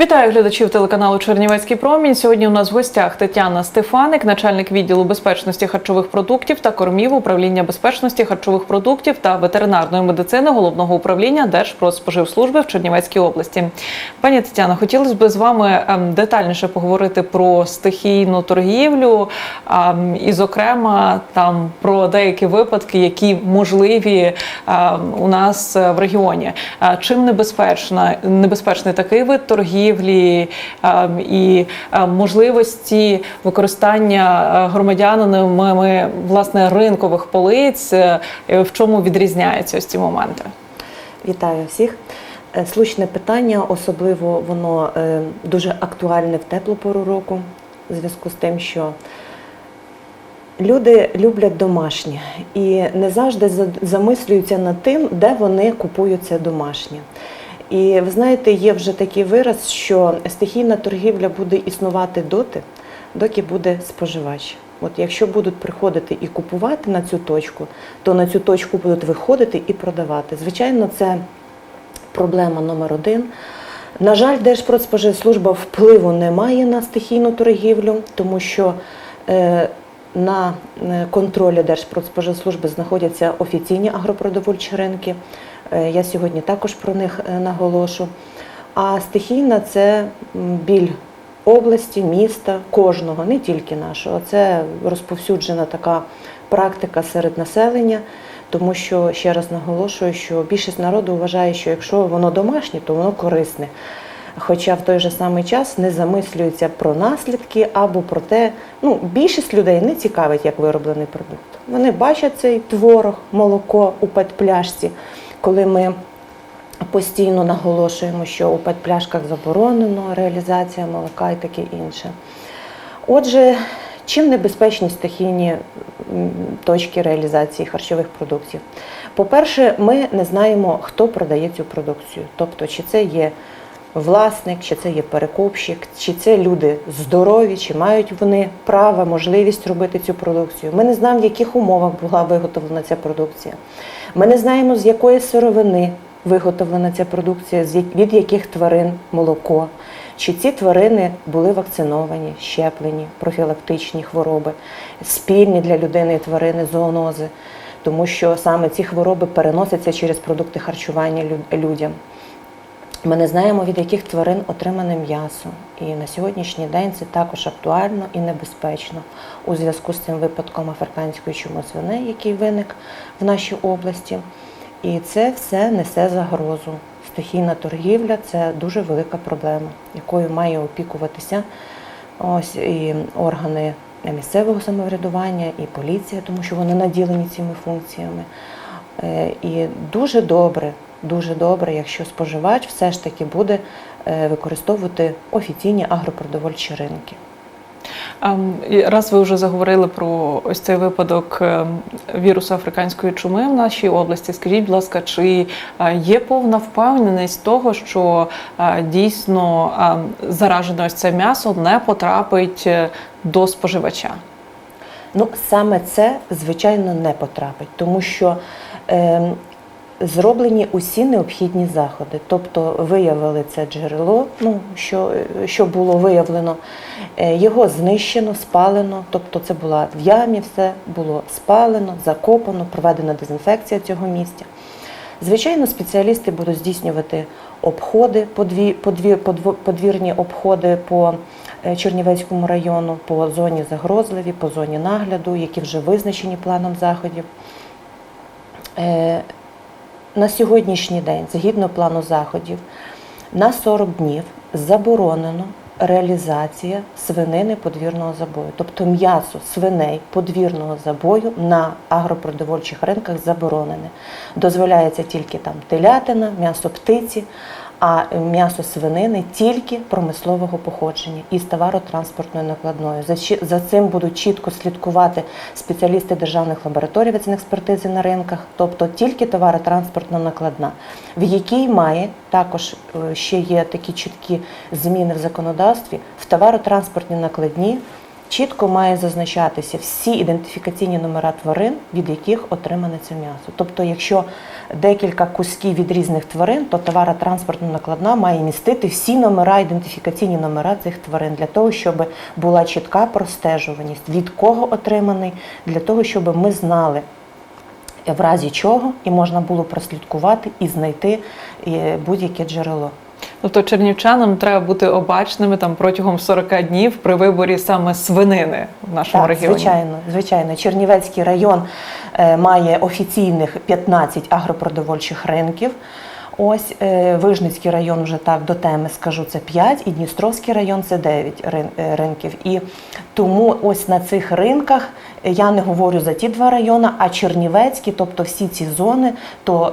Вітаю глядачів телеканалу Чернівецький промінь. Сьогодні у нас в гостях Тетяна Стефаник, начальник відділу безпечності харчових продуктів та кормів управління безпечності харчових продуктів та ветеринарної медицини головного управління Держпродспоживслужби в Чернівецькій області. Пані Тетяна, хотілося б з вами ем, детальніше поговорити про стихійну торгівлю ем, і, зокрема, там про деякі випадки, які можливі ем, у нас е, в регіоні. Е, Чим небезпечна небезпечний такий вид торгівлі ем, і е, можливості використання е, громадянами власне ринкових полиць, е, в чому відрізняються ось ці моменти? Вітаю всіх. Е, Слушне питання, особливо воно дуже актуальне в теплу пору року, в зв'язку з тим, що люди люблять домашнє і не завжди замислюються над тим, де вони купують це домашнє. І ви знаєте, є вже такий вираз, що стихійна торгівля буде існувати доти, доки буде споживач. От якщо будуть приходити і купувати на цю точку, то на цю точку будуть виходити і продавати. Звичайно, це проблема номер один. На жаль, Держпродспоживслужба впливу не має на стихійну торгівлю, тому що е, на е, контролі Держпродспоживслужби знаходяться офіційні агропродовольчі ринки. Е, Я сьогодні також про них е, наголошу. А стихійна це біль області, міста, кожного, не тільки нашого. Це розповсюджена така практика серед населення, тому що ще раз наголошую, що більшість народу вважає, що якщо воно домашнє, то воно корисне. Хоча в той же самий час не замислюються про наслідки або про те, ну більшість людей не цікавить, як вироблений продукт. Вони бачать цей творог, молоко у петпляшці, коли ми постійно наголошуємо, що у петпляшках заборонено реалізація молока і таке інше. Отже, чим небезпечні стихійні точки реалізації харчових продуктів? По-перше, ми не знаємо, хто продає цю продукцію. Тобто, чи це є власник, чи це є перекупщик, чи це люди здорові, чи мають вони право, можливість робити цю продукцію. Ми не знаємо, в яких умовах була виготовлена ця продукція. Ми не знаємо, з якої сировини виготовлена ця продукція, від яких тварин молоко. Чи ці тварини були вакциновані, щеплені, профілактичні хвороби, спільні для людини і тварини зоонози, тому що саме ці хвороби переносяться через продукти харчування лю- людям. Ми не знаємо, від яких тварин отримане м'ясо. І на сьогоднішній день це також актуально і небезпечно у зв'язку з цим випадком африканської чуми свиней, який виник в нашій області. І це все несе загрозу. Стихійна торгівля це дуже велика проблема, якою має опікуватися ось і органи місцевого самоврядування, і поліція, тому що вони наділені цими функціями. Е, І дуже добре, дуже добре, якщо споживач все ж таки буде е, використовувати офіційні агропродовольчі ринки. Ем, Раз ви вже заговорили про ось цей випадок ем, вірусу африканської чуми в нашій області. Скажіть, будь ласка, чи е, є повна впевненість того, що е, дійсно ем, заражене ось це м'ясо не потрапить до споживача? Ну, саме це, звичайно, не потрапить, тому що е, зроблені усі необхідні заходи. Тобто виявили це джерело, ну, що, що було виявлено, е, його знищено, спалено, тобто це була в ямі, все було спалено, закопано, проведена дезінфекція цього місця. Звичайно, спеціалісти будуть здійснювати обходи, подві, подві, подвірні обходи по е, Чернівецькому району, по зоні загрозливі, по зоні нагляду, які вже визначені планом заходів. На сьогоднішній день, згідно плану заходів, на 40 днів заборонено реалізація свинини подвірного забою. Тобто м'ясо свиней подвірного забою на агропродовольчих ринках заборонене. Дозволяється тільки там телятина, м'ясо птиці, а м'ясо свинини тільки промислового походження із товаротранспортною накладною. За, за цим будуть чітко слідкувати спеціалісти державних лабораторій експертизи на ринках, тобто тільки товаротранспортна накладна, в якій має також е, ще є такі чіткі зміни в законодавстві в товаротранспортній накладні чітко має зазначатися всі ідентифікаційні номера тварин, від яких отримане це м'ясо. Тобто, якщо декілька кусків від різних тварин, то товаротранспортна накладна має містити всі номера, ідентифікаційні номера цих тварин для того, щоб була чітка простежуваність, від кого отриманий, для того, щоб ми знали. В разі чого і можна було прослідкувати і знайти е, будь-яке джерело. Тобто чернівчанам треба бути обачними там протягом 40 днів при виборі саме свинини в нашому Так, регіоні. звичайно, звичайно. Чернівецький район е, має офіційних 15 агропродовольчих ринків. Ось е, Вижницький район вже так до теми скажу, це 5, і Дністровський район це 9 рин- е, ринків. І тому ось на цих ринках е, я не говорю за ті два райони, а Чернівецький, тобто всі ці зони, то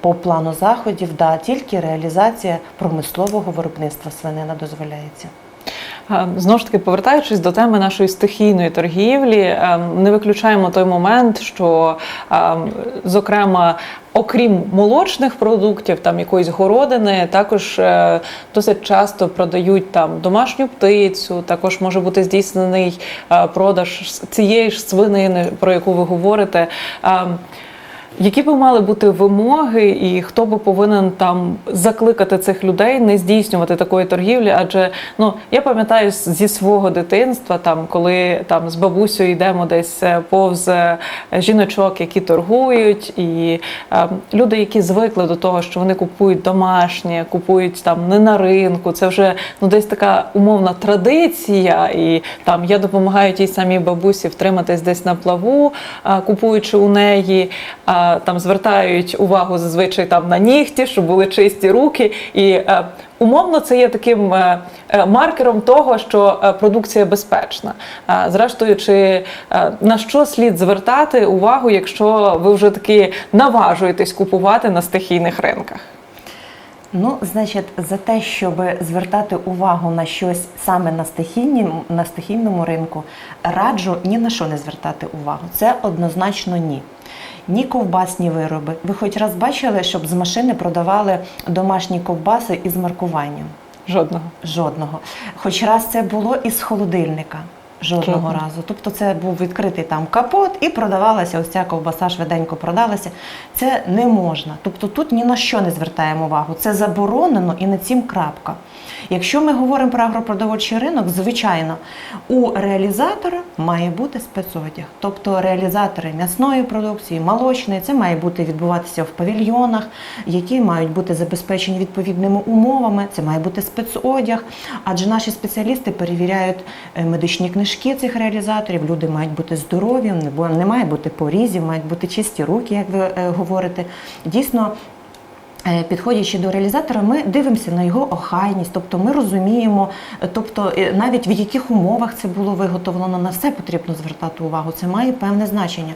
по плану заходів да, тільки реалізація промислового виробництва свинина дозволяється. Е, Знову ж таки, повертаючись до теми нашої стихійної торгівлі, е, не виключаємо той момент, що, е, зокрема, окрім молочних продуктів, там якоїсь городини, також е, досить часто продають там домашню птицю. Також може бути здійснений е, продаж цієї ж свинини, про яку ви говорите. Е, які би мали бути вимоги, і хто би повинен там закликати цих людей не здійснювати такої торгівлі? Адже ну я пам'ятаю зі свого дитинства, там коли там з бабусею йдемо десь е, повз е, жіночок, які торгують, і е, люди, які звикли до того, що вони купують домашнє, купують там не на ринку. Це вже ну десь така умовна традиція, і там я допомагаю тій самій бабусі втриматись десь на плаву, а, купуючи у неї, там звертають увагу зазвичай там на нігті, щоб були чисті руки. І е, умовно це є таким е, е, маркером того, що е, продукція безпечна. А, Зрештою, чи е, на що слід звертати увагу, якщо ви вже таки наважуєтесь купувати на стихійних ринках? Ну, значить, за те, щоб звертати увагу на щось саме на стихійному, на стихійному ринку, раджу ні на що не звертати увагу. Це однозначно ні. Ні ковбасні вироби. Ви хоч раз бачили, щоб з машини продавали домашні ковбаси із маркуванням? Жодного. Жодного. Хоч раз це було із холодильника. Жодного Жодного. разу. Тобто це був відкритий там капот і продавалася ось ця ковбаса швиденько продалася. Це не можна. Тобто тут ні на що не звертаємо увагу. Це заборонено і на цім крапка. Якщо ми говоримо про агропродовольчий ринок, звичайно, у реалізатора має бути спецодяг. Тобто реалізатори м'ясної продукції, молочної, це має бути відбуватися в павільйонах, які мають бути забезпечені відповідними умовами. Це має бути спецодяг, адже наші спеціалісти перевіряють е, медичні книжки цих реалізаторів. Люди мають бути здорові, не має бути порізів, мають бути чисті руки, як ви е, говорите. Дійсно. Е, Підходячи до реалізатора, ми дивимося на його охайність, тобто ми розуміємо, е, тобто е, навіть в яких умовах це було виготовлено, на все потрібно звертати увагу. Це має певне значення.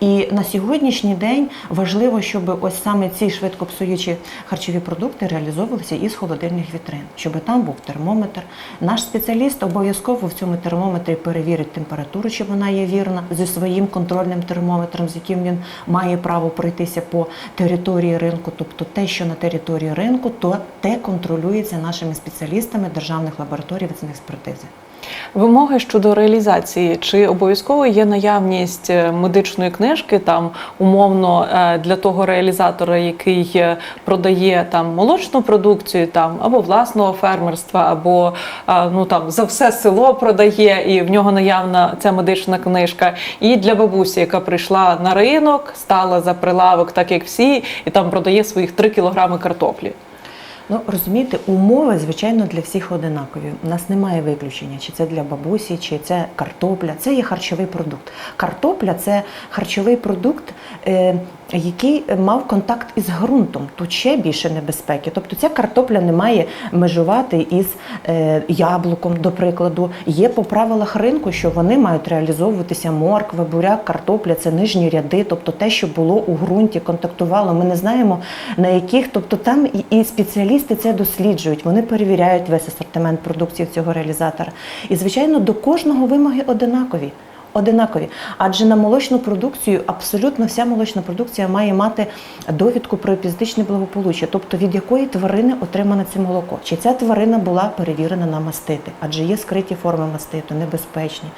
І на сьогоднішній день важливо, щоб ось саме ці швидко псуючі харчові продукти реалізовувалися із холодильних вітрин, щоб там був термометр. Наш спеціаліст обов'язково в цьому термометрі перевірить температуру, чи вона є вірна, зі своїм контрольним термометром, з яким він має право пройтися по території ринку. Тобто те, що на території ринку, то те контролюється нашими спеціалістами державних лабораторій експертизи. Вимоги щодо реалізації, чи обов'язково є наявність е, медичної книжки там умовно е, для того реалізатора, який е, продає там молочну продукцію, там або власного фермерства, або ну там за все село продає, і в нього наявна ця медична книжка. І для бабусі, яка прийшла на ринок, стала за прилавок, так як всі, і там продає своїх 3 кілограми картоплі. Ну розумієте, умови звичайно для всіх одинакові. У нас немає виключення, чи це для бабусі, чи це картопля. Це є харчовий продукт. Картопля це харчовий продукт, е, який мав контакт із ґрунтом. Тут ще більше небезпеки. Тобто ця картопля не має межувати із е, яблуком, до прикладу. Є по правилах ринку, що вони мають реалізовуватися морква, буряк, картопля це нижні ряди, тобто те, що було у ґрунті, контактувало. Ми не знаємо на яких, тобто там і, і спеціалісти це досліджують. Вони перевіряють весь асортимент продукції цього реалізатора. І звичайно, до кожного вимоги одинакові. Одинакові. Адже на молочну продукцію абсолютно вся молочна продукція має мати довідку про епізодичне благополуччя, тобто від якої тварини отримане це молоко. Чи ця тварина була перевірена на мастити, адже є скриті форми маститу, небезпечні.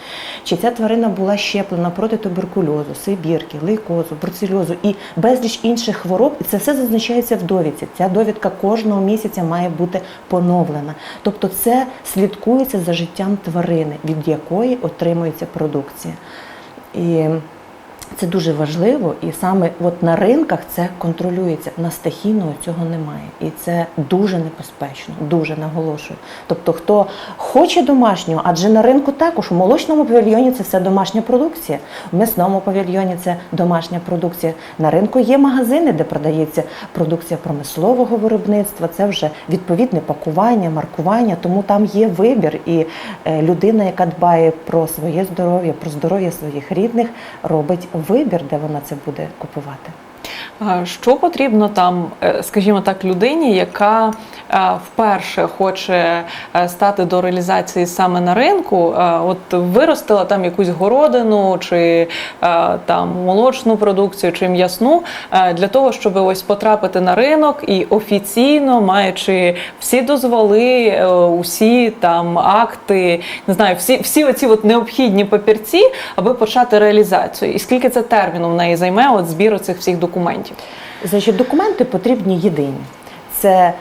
Чи ця тварина була щеплена проти туберкульозу, сибірки, лейкозу, бруцельозу і безліч інших хвороб. І це все зазначається в довідці. Ця довідка кожного місяця має бути поновлена. Тобто, це слідкується за життям тварини, від якої отримується продукція. І це дуже важливо, і саме от на ринках це контролюється. На стихійного цього немає. І це дуже небезпечно, дуже наголошую. Тобто, хто хоче домашнього, адже на ринку також у молочному павільйоні це все домашня продукція, в м'ясному павільйоні це домашня продукція. На ринку є магазини, де продається продукція промислового виробництва. Це вже відповідне пакування, маркування. Тому там є вибір. І е, людина, яка дбає про своє здоров'я, про здоров'я своїх рідних, робить вибір, де вона це буде купувати. Що потрібно там, е, скажімо так, людині, яка е, вперше хоче е, стати до реалізації саме на ринку, от виростила там якусь городину чи там молочну продукцію чи м'ясну для того, щоб ось потрапити на ринок і офіційно, маючи всі дозволи, усі там акти, не знаю, всі, всі оці от необхідні папірці, аби почати реалізацію. І скільки це терміну в неї займе от збір цих всіх документів? Значить, документи потрібні єдині. Це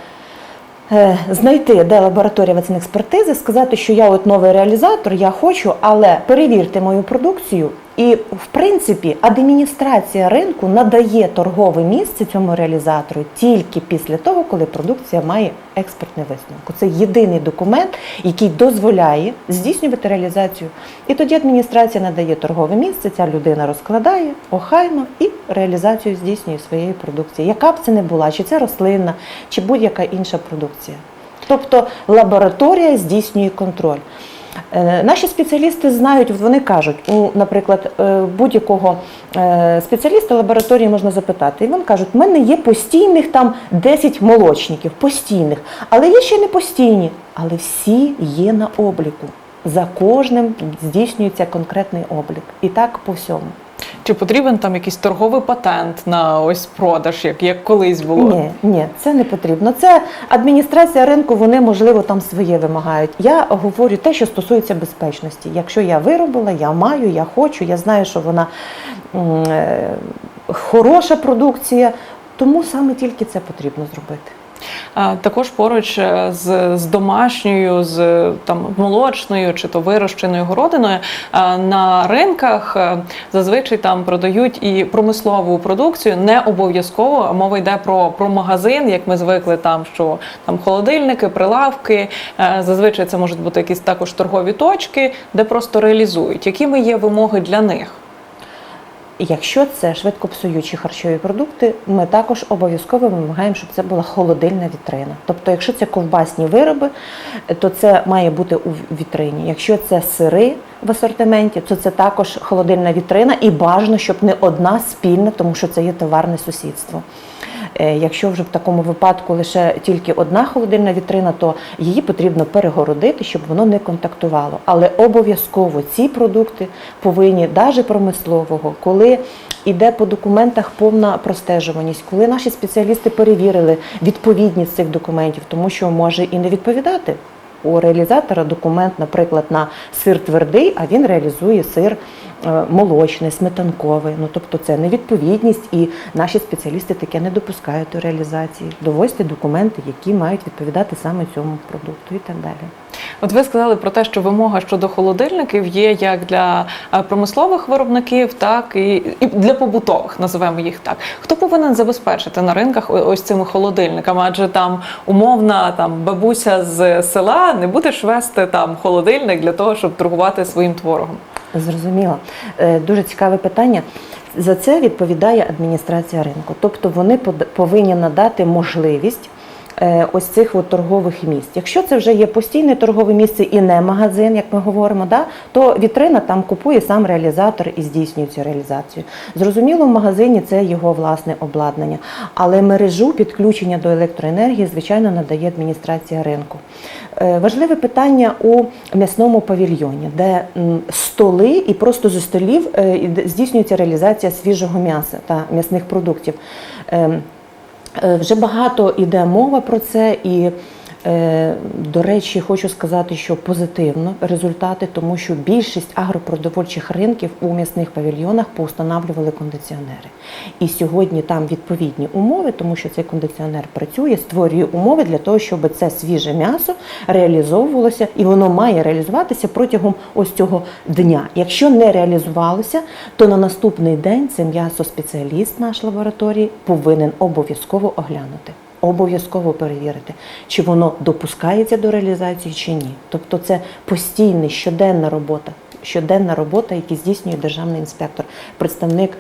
е, знайти, де лабораторія експертизи, сказати, що я от новий реалізатор, я хочу, але перевірте мою продукцію. І, в принципі, адміністрація ринку надає торгове місце цьому реалізатору тільки після того, коли продукція має експертний висновок. Це єдиний документ, який дозволяє здійснювати реалізацію. І тоді адміністрація надає торгове місце, ця людина розкладає охайно і реалізацію здійснює своєї продукції. Яка б це не була, чи це рослинна, чи будь-яка інша продукція. Тобто лабораторія здійснює контроль. Е, Наші спеціалісти знають, вони кажуть, у, наприклад, е, будь-якого е, спеціаліста лабораторії можна запитати, і вони кажуть, в мене є постійних там 10 молочників, постійних, але є ще не постійні, але всі є на обліку. За кожним здійснюється конкретний облік. І так по всьому. Чи потрібен там якийсь торговий патент на ось продаж, як, як колись було? Ні, ні, це не потрібно. Це адміністрація ринку, вони можливо там своє вимагають. Я говорю те, що стосується безпечності. Якщо я виробила, я маю, я хочу, я знаю, що вона е, хороша продукція, тому саме тільки це потрібно зробити. Також поруч е, з, з домашньою, з там молочною чи то вирощеною городиною е, на ринках е, зазвичай там продають і промислову продукцію. Не обов'язково мова йде про, про магазин, як ми звикли, там що там холодильники, прилавки. Зазвичай це можуть бути якісь також торгові точки, де просто реалізують. Якими є вимоги для них? Якщо це швидко псуючі харчові продукти, ми також обов'язково вимагаємо, щоб це була холодильна вітрина. Тобто, якщо це ковбасні вироби, то це має бути у вітрині. Якщо це сири в асортименті, то це також холодильна вітрина і бажано, щоб не одна спільна, тому що це є товарне сусідство. Е, Якщо вже в такому випадку лише тільки одна холодильна вітрина, то її потрібно перегородити, щоб воно не контактувало. Але обов'язково ці продукти повинні, навіть промислового, коли іде по документах повна простежуваність, коли наші спеціалісти перевірили відповідність цих документів, тому що може і не відповідати. У реалізатора документ, наприклад, на сир твердий, а він реалізує сир молочний, сметанковий. Ну тобто це невідповідність, і наші спеціалісти таке не допускають до реалізації. Довозьте документи, які мають відповідати саме цьому продукту і так далі. От ви сказали про те, що вимога щодо холодильників є як для е, промислових виробників, так і, і для побутових, називаємо їх так. Хто повинен забезпечити на ринках ось цими холодильниками? Адже там умовна там бабуся з села не будеш вести там холодильник для того, щоб торгувати своїм творогом. Зрозуміло. Е, Дуже цікаве питання. За це відповідає адміністрація ринку. Тобто вони повинні надати можливість ось цих от торгових місць. Якщо це вже є постійне торгове місце і не магазин, як ми говоримо, да, то вітрина там купує сам реалізатор і здійснює цю реалізацію. Зрозуміло, в магазині це його власне обладнання, але мережу підключення до електроенергії, звичайно, надає адміністрація ринку. Е, Важливе питання у м'ясному павільйоні, де столи і просто зі столів е, здійснюється реалізація свіжого м'яса та м'ясних продуктів. Е, Вже багато йде мова про це, і, до речі, хочу сказати, що позитивно результати, тому що більшість агропродовольчих ринків у м'ясних павільйонах поустанавлювали кондиціонери. І сьогодні там відповідні умови, тому що цей кондиціонер працює, створює умови для того, щоб це свіже м'ясо реалізовувалося, і воно має реалізуватися протягом ось цього дня. Якщо не реалізувалося, то на наступний день це м'ясо спеціаліст наш лабораторії повинен обов'язково оглянути. Обов'язково перевірити, чи воно допускається до реалізації чи ні. Тобто це постійна щоденна робота, щоденна робота, яку здійснює державний інспектор, представник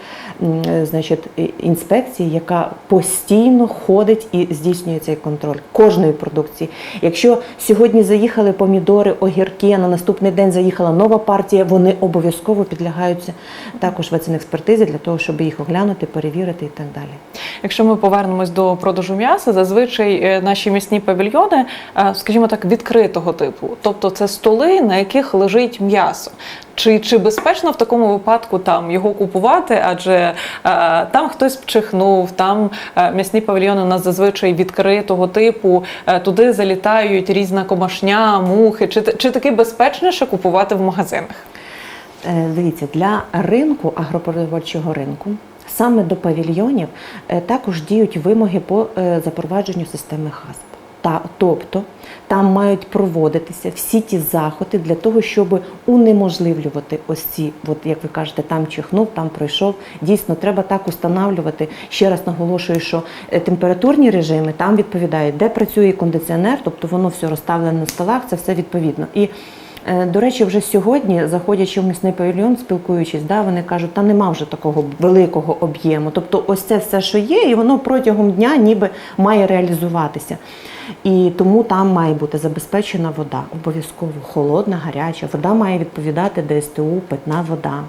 значить, інспекції, яка постійно ходить і здійснює цей контроль кожної продукції. Якщо сьогодні заїхали помідори, огірки, а на наступний день заїхала нова партія, вони обов'язково підлягаються також експертизі для того, щоб їх оглянути, перевірити і так далі. Якщо ми повернемось до продажу м'яса, зазвичай е, наші м'ясні павільйони, е, скажімо так, відкритого типу, тобто це столи, на яких лежить м'ясо. Чи, чи безпечно в такому випадку там його купувати? Адже е, там хтось чихнув, там е, м'ясні павільйони у нас зазвичай відкритого типу, е, туди залітають різна комашня, мухи. Чи, чи таки безпечніше купувати в магазинах? Е, Дивіться, для ринку, агропродовольчого ринку, саме до павільйонів е, також діють вимоги по е, запровадженню системи ХАСП. Та, тобто там мають проводитися всі ті заходи для того, щоб унеможливлювати ось ці, от як ви кажете, там чихнув, там пройшов. Дійсно, треба так устанавлювати. Ще раз наголошую, що е, температурні режими там відповідають, де працює кондиціонер, тобто воно все розставлене на столах, це все відповідно. І До речі, вже сьогодні, заходячи в місний павільйон, спілкуючись, да, вони кажуть, там нема вже такого великого об'єму. Тобто, ось це все, що є, і воно протягом дня ніби має реалізуватися. І тому там має бути забезпечена вода, обов'язково холодна, гаряча. Вода має відповідати ДСТУ, питна вода.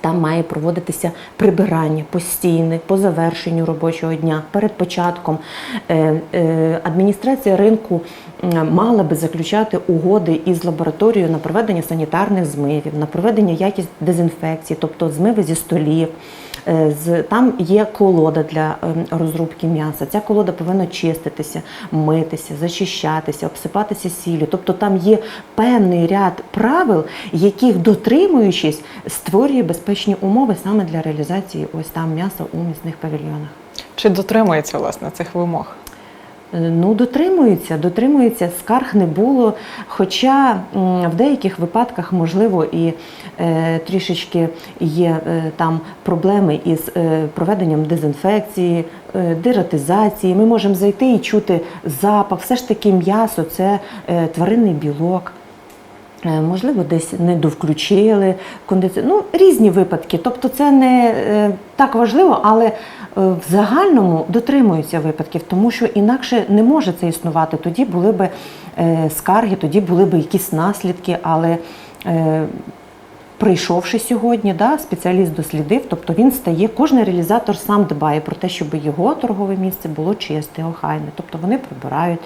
Там має проводитися прибирання постійне по завершенню робочого дня, перед початком. Е, е, Адміністрація ринку мала би заключати угоди із лабораторією на проведення санітарних змивів, на проведення якість дезінфекції, тобто змиви зі столів. Е, З там є колода для ем, розрубки м'яса. Ця колода повинна чиститися, митися, зачищатися, обсипатися сіллю. Тобто там є певний ряд правил, яких дотримуючись, створює безпечні умови саме для реалізації ось там м'яса у місних павільйонах. Чи дотримується власне цих вимог? Е, Ну, дотримуються, дотримуються, скарг не було. Хоча в деяких випадках, можливо, і е, трішечки є е, там проблеми із е, проведенням дезінфекції, е, дератизації. Ми можемо зайти і чути запах. Все ж таки м'ясо це е, тваринний білок. Е, Можливо, десь не довключили кондиці... Ну, різні випадки. Тобто це не е, так важливо, але е, в загальному дотримуються випадків, тому що інакше не може це існувати. Тоді були б скарги, тоді були б якісь наслідки, але прийшовши сьогодні, да, спеціаліст дослідив, тобто він стає, кожен реалізатор сам дбає про те, щоб його торгове місце було чисте, охайне. Тобто вони прибирають.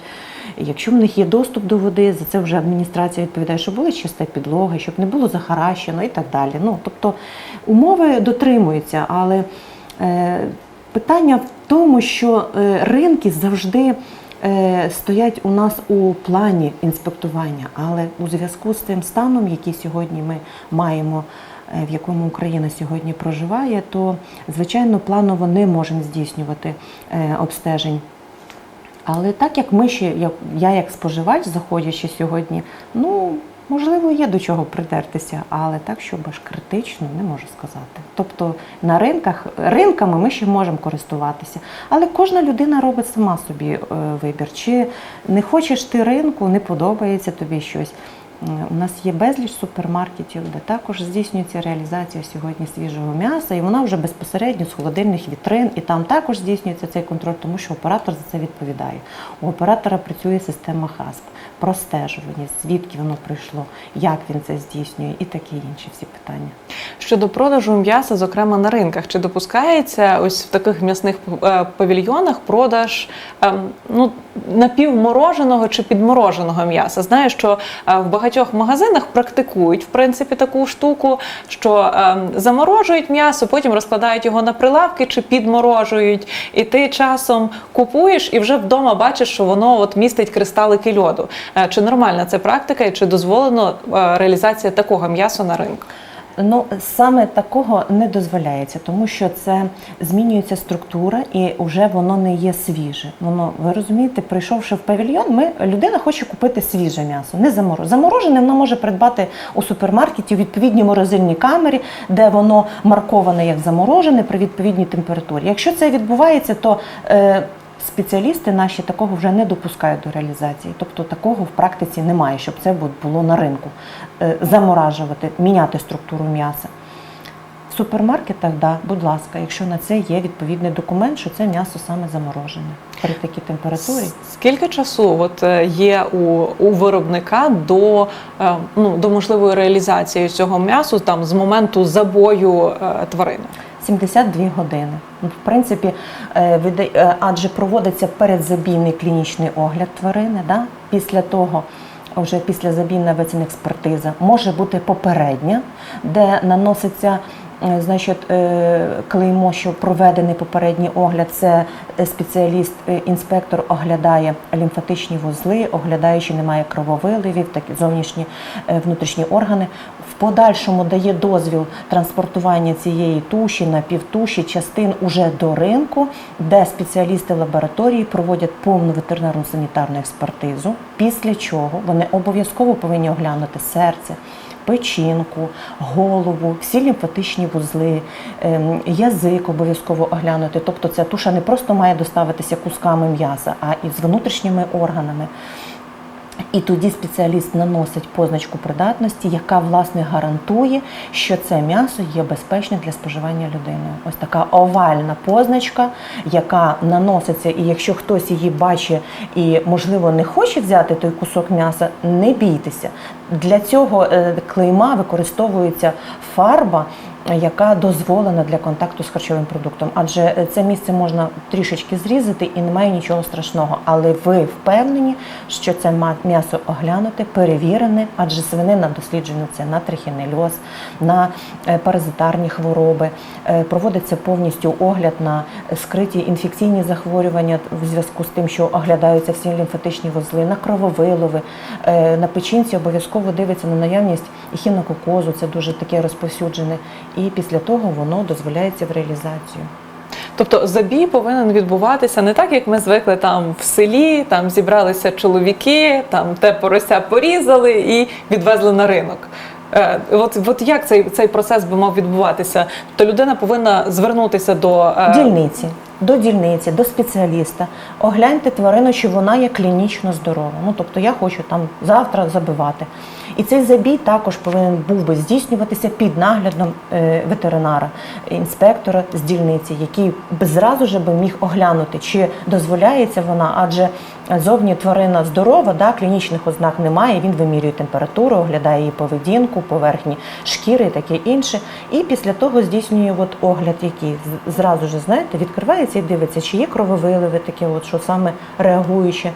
Якщо в них є доступ до води, за це вже адміністрація відповідає, щоб була чиста підлога, щоб не було захаращено і так далі. Ну, тобто умови дотримуються, але е, питання в тому, що е, ринки завжди е, стоять у нас у плані інспектування, але у зв'язку з тим станом, який сьогодні ми маємо, е, в якому Україна сьогодні проживає, то звичайно планово не можемо здійснювати обстежень. Але так як ми ще, як я як споживач, заходячи сьогодні, ну можливо, є до чого придертися, але так, щоб аж критично, не можу сказати. Тобто на ринках ринками ми ще можемо користуватися, але кожна людина робить сама собі е, вибір. Чи не хочеш ти ринку, не подобається тобі щось. У нас є безліч супермаркетів, де також здійснюється реалізація сьогодні свіжого м'яса, і вона вже безпосередньо з холодильних вітрин, і там також здійснюється цей контроль, тому що оператор за це відповідає. У оператора працює система ХАСП, простежування, звідки воно прийшло, як він це здійснює, і такі інші всі питання. Щодо продажу м'яса, зокрема на ринках, чи допускається ось в таких м'ясних е, павільйонах продаж ем, ну, напівмороженого чи підмороженого м'яса? Знаю, що е, в багатьох магазинах практикують в принципі таку штуку, що заморожують м'ясо, потім розкладають його на прилавки чи підморожують, і ти часом купуєш і вже вдома бачиш, що воно от містить кристалики льоду. Е, Чи нормальна це практика, і чи дозволено е, реалізація такого м'яса на ринку? Ну саме такого не дозволяється, тому що це змінюється структура і вже воно не є свіже. Воно ви розумієте, прийшовши в павільйон, ми людина хоче купити свіже м'ясо, не заморожене. Заморожене вона може придбати у супермаркеті у відповідній морозильній камері, де воно марковане як заморожене при відповідній температурі. Якщо це відбувається, то е, Спеціалісти наші такого вже не допускають до реалізації, тобто такого в практиці немає, щоб це було на ринку. Е, Заморажувати, міняти структуру м'яса. В супермаркетах, да, будь ласка, якщо на це є відповідний документ, що це м'ясо саме заморожене при такій температурі. Скільки часу от е, є у, у виробника до, е, ну, до можливої реалізації цього м'ясу там з моменту забою тварини? 72 години. Ну, В принципі, е, е, адже проводиться передзабійний клінічний огляд тварини. Да? Після того, вже після забійна експертиза, може бути попередня, де наноситься. Е, Значить, е, клеймо, що проведений попередній огляд, це е, спеціаліст, інспектор оглядає лімфатичні вузли, оглядає, чи немає крововиливів, такі зовнішні внутрішні органи. В подальшому дає дозвіл транспортування цієї туші, напівтуші, частин уже до ринку, де спеціалісти лабораторії проводять повну ветеринарну санітарну експертизу. Після чого вони обов'язково повинні оглянути серце. Печінку, голову, всі лімфатичні вузли, ем, язик обов'язково оглянути. Тобто ця туша не просто має доставитися кусками м'яса, а і з внутрішніми органами. І тоді спеціаліст наносить позначку придатності, яка власне гарантує, що це м'ясо є безпечне для споживання людиною. Ось така овальна позначка, яка наноситься, і якщо хтось її бачить і, можливо, не хоче взяти той кусок м'яса, не бійтеся. Для цього е, клейма використовується фарба. Яка дозволена для контакту з харчовим продуктом, адже е, це місце можна трішечки зрізати і немає нічого страшного. Але ви впевнені, що це м'ясо оглянуте, перевірене, адже свинина досліджена це на трихінельоз, на е, паразитарні хвороби. Е, Проводиться повністю огляд на скриті інфекційні захворювання в зв'язку з тим, що оглядаються всі лімфатичні вузли, на крововилови. На печінці обов'язково дивиться на наявність ехінококозу, це дуже таке розповсюджене. І після того воно дозволяється в реалізацію. Тобто забій повинен відбуватися не так, як ми звикли там в селі, там зібралися чоловіки, там те порося порізали і відвезли на ринок. Е, От, от як цей, цей процес би мав відбуватися? Тобто людина повинна звернутися до е, дільниці, до дільниці, до спеціаліста. Огляньте тварину, чи вона є клінічно здорова. Ну тобто я хочу там завтра забивати. І цей забій також повинен був би здійснюватися під наглядом е, ветеринара, інспектора з дільниці, який б зразу ж би міг оглянути, чи дозволяється вона, адже зовні тварина здорова, да, клінічних ознак немає. Він вимірює температуру, оглядає її поведінку, поверхні шкіри і таке інше. І після того здійснює от огляд, який зразу ж знаєте, відкривається і дивиться, чи є крововиливи, таке, от що саме реагуюче,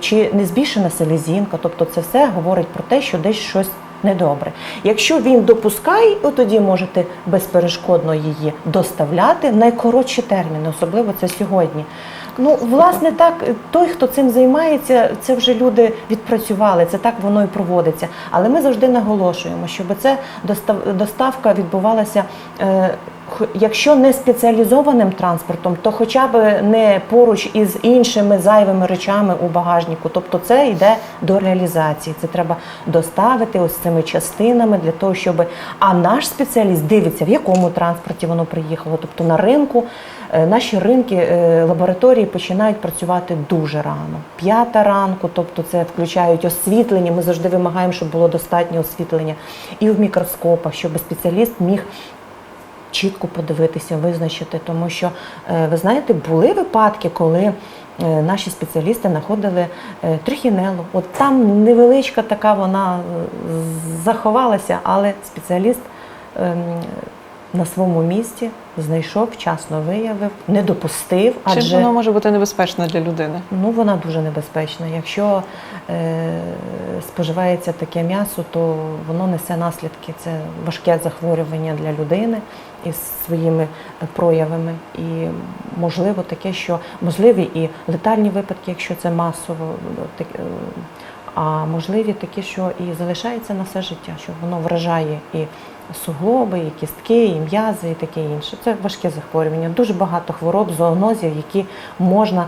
чи не збільшена селезінка. Тобто, це все говорить про те, що десь щось. Недобре. Якщо він допускає, то тоді можете безперешкодно її доставляти в найкоротші терміни, особливо це сьогодні. Ну, власне, так, той, хто цим займається, це вже люди відпрацювали, це так воно і проводиться. Але ми завжди наголошуємо, щоб це достав- доставка відбувалася е, якщо не спеціалізованим транспортом, то хоча б не поруч із іншими зайвими речами у багажнику. Тобто це йде до реалізації. Це треба доставити ось цими частинами для того, щоб а наш спеціаліст дивиться, в якому транспорті воно приїхало. Тобто на ринку е, наші ринки е, лабораторії починають працювати дуже рано. П'ята ранку, тобто це включають освітлення. Ми завжди вимагаємо, щоб було достатньо освітлення і в мікроскопах, щоб спеціаліст міг чітко подивитися, визначити, тому що е, ви знаєте, були випадки, коли е, наші спеціалісти знаходили е, трихінелу. От там невеличка така вона заховалася, але спеціаліст ем, на своєму місці знайшов, вчасно виявив, не допустив, Чим адже воно може бути небезпечно для людини? Ну, вона дуже небезпечна. Якщо е, споживається таке м'ясо, то воно несе наслідки. Це важке захворювання для людини із своїми проявами. І можливо таке, що можливі і летальні випадки, якщо це масово, так, е, а можливі такі, що і залишається на все життя, що воно вражає і суглоби, і кістки, і м'язи, і таке інше. Це важке захворювання. Дуже багато хвороб, зоонозів, які можна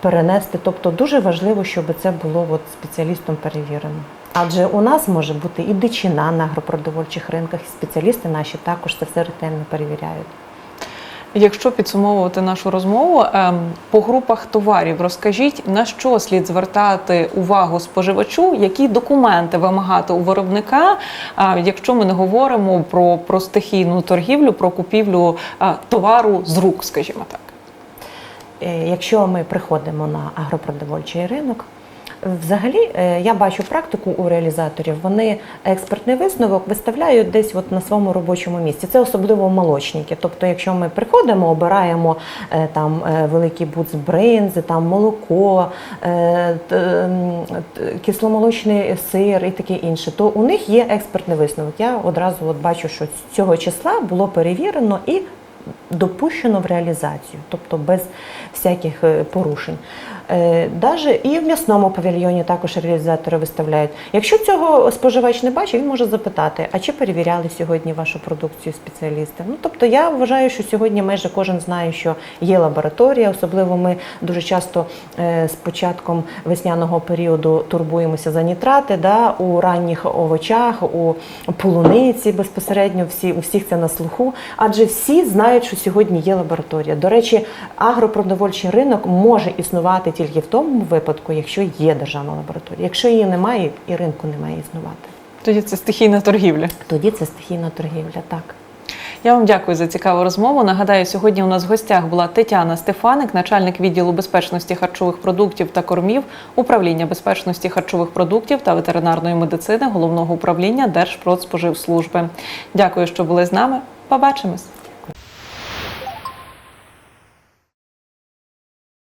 перенести. Тобто дуже важливо, щоб це було от спеціалістом перевірено. Адже у нас може бути і дичина на агропродовольчих ринках, і спеціалісти наші також це все ретельно перевіряють. Якщо підсумовувати нашу розмову ем, по групах товарів, розкажіть на що слід звертати увагу споживачу, які документи вимагати у виробника, а, якщо ми не говоримо про, про стихійну торгівлю, про купівлю товару з рук, скажімо так. Е, Якщо ми приходимо на агропродовольчий ринок, взагалі е, я бачу практику у реалізаторів. Вони експертний висновок виставляють десь от на своєму робочому місці. Це особливо молочники. Тобто, якщо ми приходимо, обираємо е, там е, великий бут бринзи, там молоко, кисломолочний сир і таке інше, то у них є експертний висновок. Я одразу от бачу, що з цього числа було перевірено і допущено в реалізацію, тобто без всяких порушень. Е, Даже і в м'ясному павільйоні також реалізатори виставляють. Якщо цього споживач не бачить, він може запитати, а чи перевіряли сьогодні вашу продукцію спеціалісти? Ну тобто я вважаю, що сьогодні майже кожен знає, що є лабораторія. Особливо ми дуже часто е, з початком весняного періоду турбуємося за нітрати да, у ранніх овочах, у полуниці безпосередньо всі у всіх це на слуху. Адже всі знають, що сьогодні є лабораторія. До речі, агропродовольчий ринок може існувати тільки в тому випадку, якщо є державна лабораторія. Якщо її немає, і ринку не має існувати. Тоді це стихійна торгівля. Тоді це стихійна торгівля. Так. Я вам дякую за цікаву розмову. Нагадаю, сьогодні у нас в гостях була Тетяна Стефаник, начальник відділу безпечності харчових продуктів та кормів, управління безпечності харчових продуктів та ветеринарної медицини головного управління Держпродспоживслужби. Дякую, що були з нами. Побачимось.